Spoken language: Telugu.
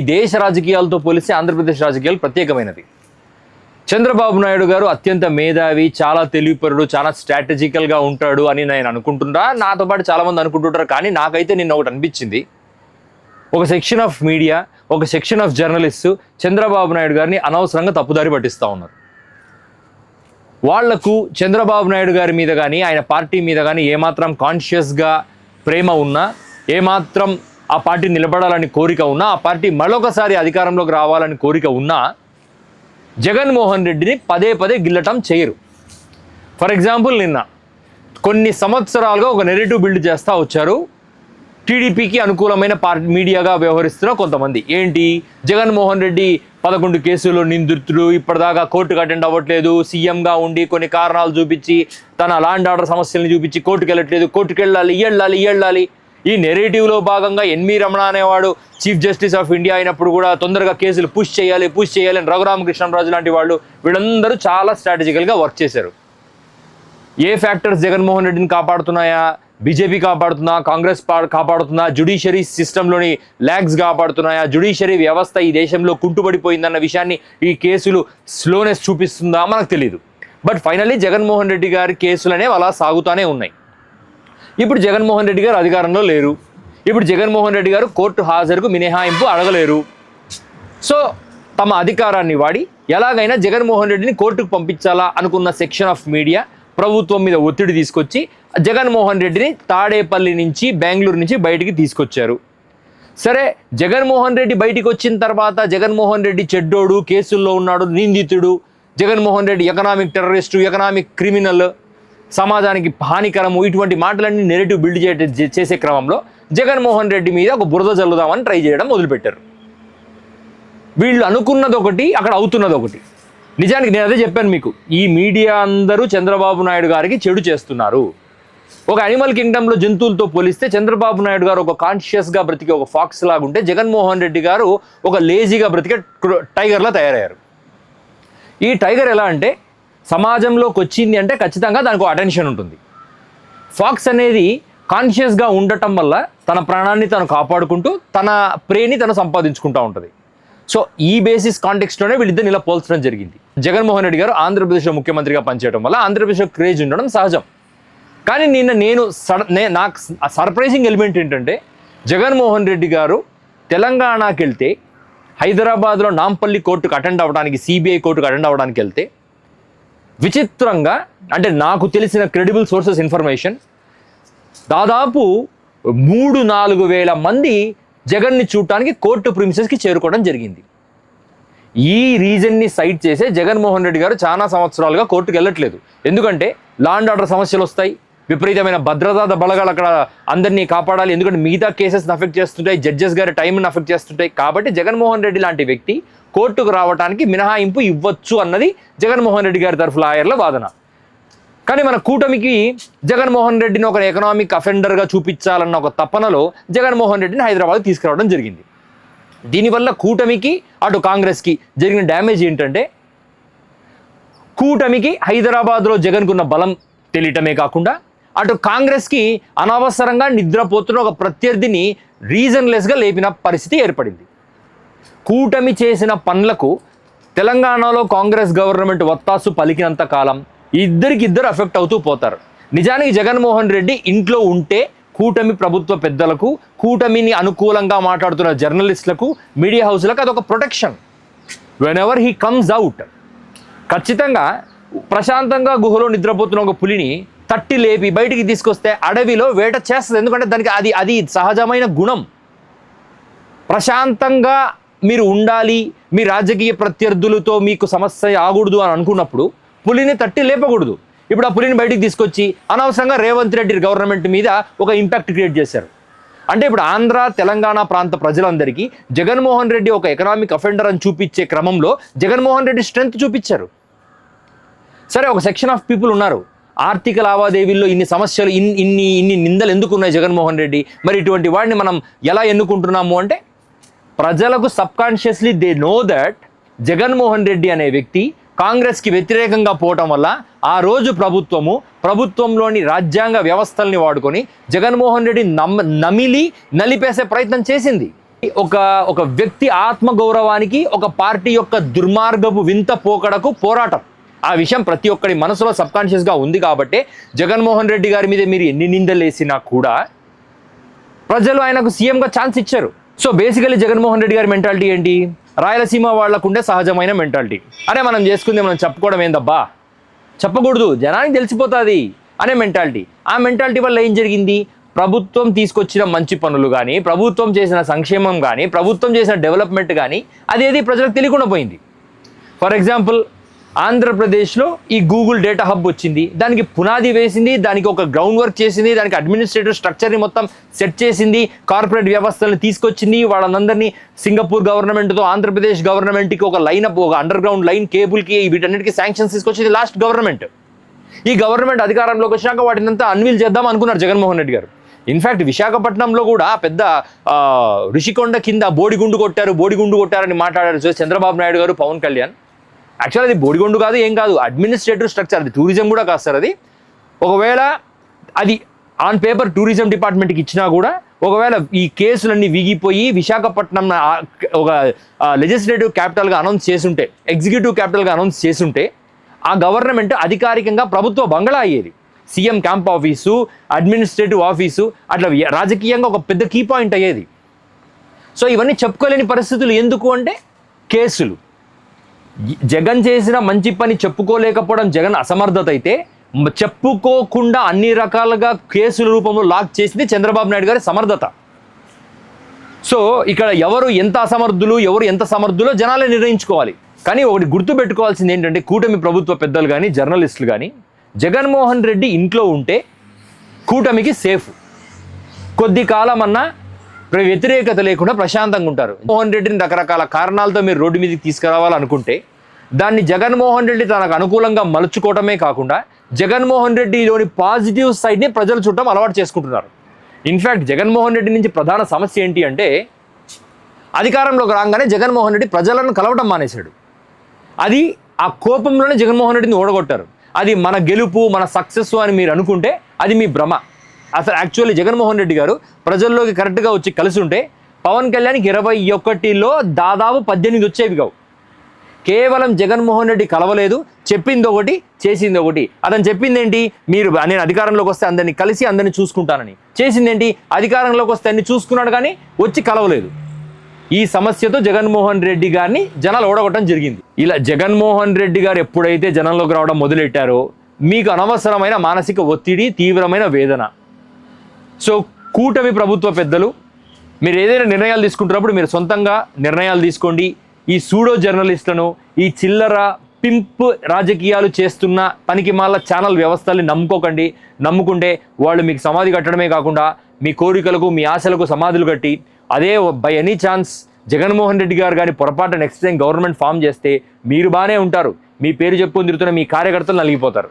ఈ దేశ రాజకీయాలతో పోలిస్తే ఆంధ్రప్రదేశ్ రాజకీయాలు ప్రత్యేకమైనది చంద్రబాబు నాయుడు గారు అత్యంత మేధావి చాలా తెలివిపరుడు చాలా స్ట్రాటజికల్గా ఉంటాడు అని నేను అనుకుంటున్నా. నాతో పాటు చాలామంది అనుకుంటుంటారు కానీ నాకైతే నిన్న ఒకటి అనిపించింది. ఒక సెక్షన్ ఆఫ్ మీడియా ఒక section of journalist Chandrababu Naidu గారిని అనవసరంగా తప్పుదారి పట్టిస్తూ ఉన్నారు. వాళ్ళకు చంద్రబాబు నాయుడు గారి మీద కానీ ఆయన పార్టీ మీద కానీ ఏమాత్రం కాన్షియస్గా ప్రేమ ఉన్నా ఏమాత్రం ఆ పార్టీ నిలబడాలని కోరిక ఉన్నా ఆ పార్టీ మరొకసారి అధికారంలోకి రావాలని కోరిక ఉన్నా జగన్మోహన్ రెడ్డిని పదే పదే గిల్లటం చేయరు. ఫర్ ఎగ్జాంపుల్ నిన్న కొన్ని సంవత్సరాలుగా ఒక నెరేటివ్ బిల్డ్ చేస్తూ వచ్చారు. టీడీపీకి అనుకూలమైన పార్టీ మీడియాగా వ్యవహరిస్తున్న కొంతమంది. ఏంటి? జగన్మోహన్ రెడ్డి పదకొండు కేసుల్లో నిందితులు ఇప్పటిదాకా కోర్టుకు అటెండ్ అవ్వట్లేదు సీఎంగా ఉండి కొన్ని కారణాలు చూపించి తన లాండ్ ఆర్డర్ సమస్యలను చూపించి కోర్టుకు వెళ్ళట్లేదు కోర్టుకు వెళ్ళాలి వెళ్ళాలి వెళ్ళాలి ఈ నెరేటివ్లో భాగంగా ఎన్వి రమణ అనేవాడు చీఫ్ జస్టిస్ ఆఫ్ ఇండియా అయినప్పుడు కూడా తొందరగా కేసులు పుష్ చేయాలి పుష్ చేయాలి అని రఘురామకృష్ణరాజు లాంటి వాళ్ళు వీళ్ళందరూ చాలా స్ట్రాటజికల్గా వర్క్ చేశారు. ఏ ఫ్యాక్టర్స్ జగన్మోహన్ రెడ్డిని కాపాడుతున్నాయా? బీజేపీ కాపాడుతుందా? కాంగ్రెస్ పా కాపాడుతుందా? జుడిషియరీ సిస్టంలోని ల్యాగ్స్ కాపాడుతున్నాయా? జుడిషియరీ వ్యవస్థ ఈ దేశంలో కుంటుపడిపోయిందన్న విషయాన్ని ఈ కేసులు స్లోనెస్ చూపిస్తుందా? మనకు తెలియదు బట్ ఫైనల్లీ జగన్మోహన్ రెడ్డి గారి కేసులు అనేవి అలా సాగుతూనే ఉన్నాయి. ఇప్పుడు జగన్మోహన్ రెడ్డి గారు అధికారంలో లేరు. ఇప్పుడు జగన్మోహన్ రెడ్డి గారు కోర్టు హాజరుకు మినహాయింపు అడగలేరు. సో తమ అధికారాన్ని వాడి ఎలాగైనా జగన్మోహన్ రెడ్డిని కోర్టుకు పంపించాలా అనుకున్న సెక్షన్ ఆఫ్ మీడియా ప్రభుత్వం మీద ఒత్తిడి తీసుకొచ్చి జగన్మోహన్ రెడ్డిని తాడేపల్లి నుంచి బెంగళూరు నుంచి బయటికి తీసుకొచ్చారు. సరే జగన్మోహన్ రెడ్డి బయటికి వచ్చిన తర్వాత జగన్మోహన్ రెడ్డి చెడ్డోడు కేసుల్లో ఉన్నాడు నిందితుడు Jaganmohan Reddy economic terrorist economic criminal సమాజానికి హానికరము ఇటువంటి మాటలన్నీ నెరేటివ్ బిల్డ్ చే చేసే క్రమంలో జగన్మోహన్ రెడ్డి మీద ఒక బురద చల్లుదామని ట్రై చేయడం మొదలుపెట్టారు. వీళ్ళు అనుకున్నది ఒకటి అక్కడ అవుతున్నది ఒకటి నిజానికి నేను అదే చెప్పాను మీకు ఈ మీడియా అందరూ చంద్రబాబు నాయుడు గారికి చెడు చేస్తున్నారు. ఒక అనిమల్ కింగ్డమ్లో జంతువులతో పోలిస్తే చంద్రబాబు నాయుడు గారు ఒక కాన్షియస్గా బ్రతికే ఒక ఫాక్స్ లాగా ఉంటే జగన్మోహన్ రెడ్డి గారు ఒక లేజీగా బ్రతికే టైగర్లా తయారయ్యారు. ఈ టైగర్ ఎలా అంటే సమాజంలోకి వచ్చింది అంటే ఖచ్చితంగా దానికి అటెన్షన్ ఉంటుంది. ఫాక్స్ అనేది కాన్షియస్గా ఉండటం వల్ల తన ప్రాణాన్ని తను కాపాడుకుంటూ తన ప్రేని తను సంపాదించుకుంటూ ఉంటుంది. సో ఈ బేసిస్ కాంటెక్స్ట్లోనే వీళ్ళిద్దరిని ఇలా పోల్చడం జరిగింది. జగన్మోహన్ రెడ్డి గారు ఆంధ్రప్రదేశ్లో ముఖ్యమంత్రిగా పనిచేయడం వల్ల ఆంధ్రప్రదేశ్లో క్రేజ్ ఉండడం సహజం. కానీ నిన్న నేను సడ నే నాకు సర్ప్రైజింగ్ ఎలిమెంట్ ఏంటంటే జగన్మోహన్ రెడ్డి గారు తెలంగాణకి వెళ్తే హైదరాబాద్లో నాంపల్లి కోర్టుకు అటెండ్ అవ్వడానికి సిబిఐ కోర్టుకు అటెండ్ అవ్వడానికి వెళ్తే విచిత్రంగా అంటే నాకు తెలిసిన క్రెడిబుల్ సోర్సెస్ ఇన్ఫర్మేషన్ దాదాపు మూడు నాలుగు వేల మంది జగన్ని చూడటానికి కోర్టు ప్రిమిసెస్కి చేరుకోవడం జరిగింది. ఈ రీజన్ని సైట్ చేసే జగన్మోహన్ రెడ్డి గారు చాలా సంవత్సరాలుగా కోర్టుకు వెళ్ళట్లేదు. ఎందుకంటే లాండ్ ఆర్డర్ సమస్యలు వస్తాయి విపరీతమైన భద్రతా బలగాలు అక్కడ అందరినీ కాపాడాలి ఎందుకంటే మిగతా కేసెస్ని అఫెక్ట్ చేస్తుంటాయి జడ్జెస్ గారి టైంని అఫెక్ట్ చేస్తుంటాయి. కాబట్టి జగన్మోహన్ రెడ్డి లాంటి వ్యక్తి కోర్టుకు రావడానికి మినహాయింపు ఇవ్వచ్చు అన్నది జగన్మోహన్ రెడ్డి గారి తరఫు లాయర్ల వాదన. కానీ మన కూటమికి జగన్మోహన్ రెడ్డిని ఒక ఎకనామిక్ అఫెండర్గా చూపించాలన్న ఒక తపనలో జగన్మోహన్ రెడ్డిని హైదరాబాద్ తీసుకురావడం జరిగింది. దీనివల్ల కూటమికి అటు కాంగ్రెస్కి జరిగిన డ్యామేజ్ ఏంటంటే కూటమికి హైదరాబాద్లో జగన్కున్న బలం తెలియటమే కాకుండా అటు కాంగ్రెస్కి అనవసరంగా నిద్రపోతున్న ఒక ప్రత్యర్థిని రీజన్లెస్గా లేపిన పరిస్థితి ఏర్పడింది. కూటమి చేసిన పనులకు తెలంగాణలో కాంగ్రెస్ గవర్నమెంట్ వత్తాసు పలికినంత కాలం ఇద్దరికి ఇద్దరు ఎఫెక్ట్ అవుతూ పోతారు. నిజానికి జగన్మోహన్ రెడ్డి ఇంట్లో ఉంటే కూటమి ప్రభుత్వ పెద్దలకు కూటమిని అనుకూలంగా మాట్లాడుతున్న జర్నలిస్టులకు మీడియా హౌస్లకు అదొక protection. Whenever he comes out ఖచ్చితంగా ప్రశాంతంగా గుహలో నిద్రపోతున్న ఒక పులిని తట్టి లేపి బయటికి తీసుకొస్తే అడవిలో వేట చేస్తుంది. ఎందుకంటే దానికి అది అది సహజమైన గుణం. ప్రశాంతంగా మీరు ఉండాలి మీ రాజకీయ ప్రత్యర్థులతో మీకు సమస్య ఆగూడదు అని అనుకున్నప్పుడు పులిని తట్టి లేపకూడదు. ఇప్పుడు ఆ పులిని బయటికి తీసుకొచ్చి అనవసరంగా రేవంత్ రెడ్డి గవర్నమెంట్ మీద ఒక ఇంపాక్ట్ క్రియేట్ చేశారు. అంటే ఇప్పుడు ఆంధ్ర తెలంగాణ ప్రాంత ప్రజలందరికీ జగన్మోహన్ రెడ్డి ఒక ఎకనామిక్ అఫెండర్ అని చూపించే క్రమంలో జగన్మోహన్ రెడ్డి స్ట్రెంగ్త్ చూపించారు. సరే ఒక సెక్షన్ ఆఫ్ పీపుల్ ఉన్నారు. ఆర్థిక లావాదేవీల్లో ఇన్ని సమస్యలు ఇన్ని ఇన్ని ఇన్ని నిందలు ఎందుకు ఉన్నాయి జగన్మోహన్ రెడ్డి? మరి ఇటువంటి వాడిని మనం ఎలా ఎన్నుకుంటున్నాము అంటే ప్రజలకు subconsciously they know that Jaganmohan Reddy అనే వ్యక్తి కాంగ్రెస్కి వ్యతిరేకంగా పోవటం వల్ల ఆ రోజు ప్రభుత్వము ప్రభుత్వంలోని రాజ్యాంగ వ్యవస్థల్ని వాడుకొని జగన్మోహన్ రెడ్డి నమ్ నమిలి నలిపేసే ప్రయత్నం చేసింది. ఒక ఒక వ్యక్తి ఆత్మగౌరవానికి ఒక పార్టీ యొక్క దుర్మార్గపు వింత పోకడకు పోరాటం. ఆ విషయం ప్రతి ఒక్కరి మనసులో సబ్కాన్షియస్గా ఉంది కాబట్టి జగన్మోహన్ రెడ్డి గారి మీద మీరు ఎన్ని నిందలేసినా కూడా ప్రజలు ఆయనకు సీఎంగా ఛాన్స్ ఇచ్చారు. సో బేసికలీ జగన్మోహన్ రెడ్డి గారి మెంటాలిటీ ఏంటి? రాయలసీమ వాళ్ళకు ఉండే సహజమైన మెంటాలిటీ అరే మనం చేసుకుంది మనం చెప్పుకోవడం ఏందబ్బా? చెప్పకూడదు జనానికి తెలిసిపోతుంది అనే మెంటాలిటీ ఆ మెంటాలిటీ వల్ల ఏం జరిగింది? ప్రభుత్వం తీసుకొచ్చిన మంచి పనులు కానీ ప్రభుత్వం చేసిన సంక్షేమం కానీ ప్రభుత్వం చేసిన డెవలప్మెంట్ కానీ అదేది ప్రజలకు తెలియకుండా పోయింది. ఫర్ ఎగ్జాంపుల్ ఆంధ్రప్రదేశ్లో ఈ గూగుల్ డేటా హబ్ వచ్చింది. దానికి పునాది వేసింది దానికి ఒక గ్రౌండ్ వర్క్ చేసింది దానికి అడ్మినిస్ట్రేటివ్ స్ట్రక్చర్ని మొత్తం సెట్ చేసింది కార్పొరేట్ వ్యవస్థలను తీసుకొచ్చింది వాళ్ళందరినీ సింగపూర్ గవర్నమెంట్తో ఆంధ్రప్రదేశ్ గవర్నమెంట్కి ఒక లైన్ అప్ ఒక అండర్ గ్రౌండ్ లైన్ కేబుల్కి వీటన్నిటికీ శాంక్షన్స్ తీసుకొచ్చింది లాస్ట్ గవర్నమెంట్ ఈ గవర్నమెంట్ అధికారంలోకి వచ్చినాక వాటినంతా అన్వీల్ చేద్దాం అనుకున్నారు జగన్మోహన్ రెడ్డి గారు. ఇన్ఫ్యాక్ట్ విశాఖపట్నంలో కూడా పెద్ద రుషికొండ కింద బోడిగుండు కొట్టారు బోడిగుండు కొట్టారని మాట్లాడారు చంద్రబాబు నాయుడు గారు పవన్ కళ్యాణ్. యాక్చువల్ అది బోడిగొండు కాదు ఏం కాదు. అడ్మినిస్ట్రేటివ్ స్ట్రక్చర్ అది టూరిజం కూడా కాదు సార్ అది. ఒకవేళ అది ఆన్ పేపర్ టూరిజం డిపార్ట్మెంట్కి ఇచ్చినా కూడా ఒకవేళ ఈ కేసులన్నీ వీగిపోయి విశాఖపట్నం ఒక లెజిస్లేటివ్ క్యాపిటల్గా అనౌన్స్ చేసుంటే ఎగ్జిక్యూటివ్ క్యాపిటల్గా అనౌన్స్ చేసుంటే ఆ గవర్నమెంట్ అధికారికంగా ప్రభుత్వ బంగళా అయ్యేది. CM camp office administrative office అట్లా రాజకీయంగా ఒక పెద్ద కీ పాయింట్ అయ్యేది. సో ఇవన్నీ చెప్పుకోలేని పరిస్థితులు ఎందుకు అంటే కేసులు. జగన్ చేసిన మంచి పని చెప్పుకోలేకపోవడం జగన్ అసమర్థత అయితే చెప్పుకోకుండా అన్ని రకాలుగా కేసుల రూపంలో లాక్ చేసింది చంద్రబాబు నాయుడు గారి సమర్థత. సో ఇక్కడ ఎవరు ఎంత అసమర్థులు ఎవరు ఎంత సమర్థులో జనాలే నిర్ణయించుకోవాలి. కానీ ఒకటి గుర్తు పెట్టుకోవాల్సింది ఏంటంటే కూటమి ప్రభుత్వ పెద్దలు కానీ జర్నలిస్టులు కానీ జగన్మోహన్ రెడ్డి ఇంట్లో ఉంటే కూటమికి సేఫ్. కొద్ది కాలం అన్నా వ్యతిరేకత లేకుండా ప్రశాంతంగా ఉంటారు. మోహన్ రెడ్డిని రకరకాల కారణాలతో మీరు రోడ్డు మీదకి తీసుకురావాలనుకుంటే దాన్ని జగన్మోహన్ రెడ్డి తనకు అనుకూలంగా మలుచుకోవటమే కాకుండా జగన్మోహన్ రెడ్డిలోని పాజిటివ్ సైడ్ని ప్రజలు చూడటం అలవాటు చేసుకుంటున్నారు. ఇన్ఫ్యాక్ట్ జగన్మోహన్ రెడ్డి నుంచి ప్రధాన సమస్య ఏంటి అంటే అధికారంలోకి రాగానే జగన్మోహన్ రెడ్డి ప్రజలను కలవటం మానేశాడు. అది ఆ కోపంలోనే జగన్మోహన్ రెడ్డిని ఓడగొట్టారు. అది మన గెలుపు మన సక్సెస్ అని మీరు అనుకుంటే అది మీ భ్రమ. అసలు యాక్చువల్లీ జగన్మోహన్ రెడ్డి గారు ప్రజల్లోకి కరెక్ట్గా వచ్చి కలిసి ఉంటే పవన్ కళ్యాణ్కి ఇరవై ఒకటిలో దాదాపు పద్దెనిమిది వచ్చేవి కావు. కేవలం జగన్మోహన్ రెడ్డి కలవలేదు చెప్పింది ఒకటి చేసింది ఒకటి. అతను చెప్పింది ఏంటి మీరు నేను అధికారంలోకి వస్తే అందరిని కలిసి అందరిని చూసుకుంటానని. చేసింది ఏంటి అధికారంలోకి వస్తే అన్ని చూసుకున్నాడు కానీ వచ్చి కలవలేదు. ఈ సమస్యతో జగన్మోహన్ రెడ్డి గారిని జనాలు ఓడగొట్టడం జరిగింది. ఇలా జగన్మోహన్ రెడ్డి గారు ఎప్పుడైతే జనంలోకి రావడం మొదలెట్టారో మీకు అనవసరమైన మానసిక ఒత్తిడి తీవ్రమైన వేదన. సో కూటమి ప్రభుత్వ పెద్దలు మీరు ఏదైనా నిర్ణయాలు తీసుకుంటున్నప్పుడు మీరు సొంతంగా నిర్ణయాలు తీసుకోండి. ఈ సూడో జర్నలిస్టులను ఈ చిల్లర పింప్ రాజకీయాలు చేస్తున్న పనికి మాల ఛానల్ వ్యవస్థల్ని నమ్ముకోకండి. నమ్ముకుంటే వాళ్ళు మీకు సమాధి కట్టడమే కాకుండా మీ కోరికలకు మీ ఆశలకు సమాధులు కట్టి అదే by any chance Jaganmohan Reddy garu కానీ పొరపాటు నెక్స్ట్ టైం గవర్నమెంట్ ఫామ్ చేస్తే మీరు బాగానే ఉంటారు. మీ పేరు చెప్పుకొని తిరుగుతున్న మీ కార్యకర్తలు నలిగిపోతారు.